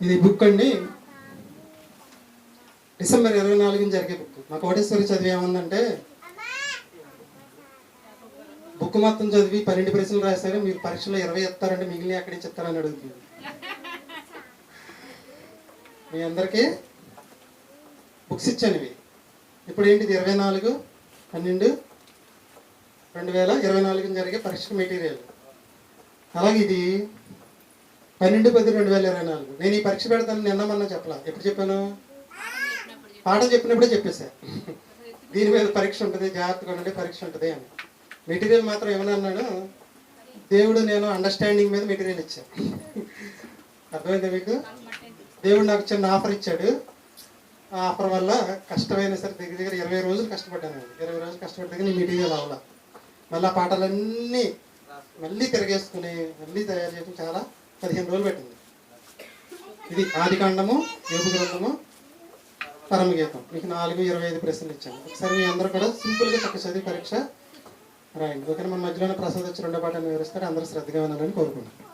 ఇది బుక్ అండి. డిసెంబర్ ఇరవై నాలుగున జరిగే బుక్ మా కోటేశ్వరి చదివి ఏముందంటే బుక్ మొత్తం చదివి పన్నెండు ప్రశ్నలు రాస్తారు మీరు పరీక్షలో ఇరవై ఇస్తారంటే మిగిలిన ఎక్కడి నుంచి ఇస్తారని అడుగుతుంది. మీ అందరికీ బుక్స్ ఇచ్చాను ఇవి. ఇప్పుడు ఏంటిది? ఇరవై నాలుగు పన్నెండు రెండు వేల ఇరవై నాలుగున జరిగే పరీక్ష మెటీరియల్. అలాగే ఇది పన్నెండు పది రెండు వేల ఇరవై నాలుగు. నేను ఈ పరీక్ష పెడతాను నిన్న మొన్న చెప్పలా. ఎప్పుడు చెప్పాను? పాఠం చెప్పినప్పుడే చెప్పేశా. దీని మీద పరీక్ష ఉంటుంది జాగ్రత్తగా ఉండండి పరీక్ష ఉంటుంది అని. మెటీరియల్ మాత్రం ఏమన్నా అన్నాడు? దేవుడు నేను అండర్స్టాండింగ్ మీద మెటీరియల్ ఇచ్చాను అర్థమైందా మీకు? దేవుడు నాకు చిన్న ఆఫర్ ఇచ్చాడు. ఆ ఆఫర్ వల్ల కష్టమైన సరే దగ్గర దగ్గర ఇరవై రోజులు కష్టపడ్డాను ఇరవై రోజులు కష్టపడి దగ్గర నేను మెటీరియల్ అవ్వాల మళ్ళీ ఆ పాటలన్నీ మళ్ళీ తిరగేసుకుని మళ్ళీ తయారు చేయడం చాలా పదిహేను రోజులు పెట్టింది. ఇది ఆది కాండము యోగు గ్రంథము పరమగీతం. మీకు నాలుగు ఇరవై ఐదు ప్రశ్నలు ఇచ్చాను. ఒకసారి మీ అందరూ కూడా సింపుల్గా చక్క చదివి పరీక్ష రాయండి. ఓకే మన మధ్యలోనే ప్రసాద్ వచ్చి రెండో పాఠాన్ని వివరిస్తారు అందరూ శ్రద్ధగా వినాలని కోరుకుంటున్నాను.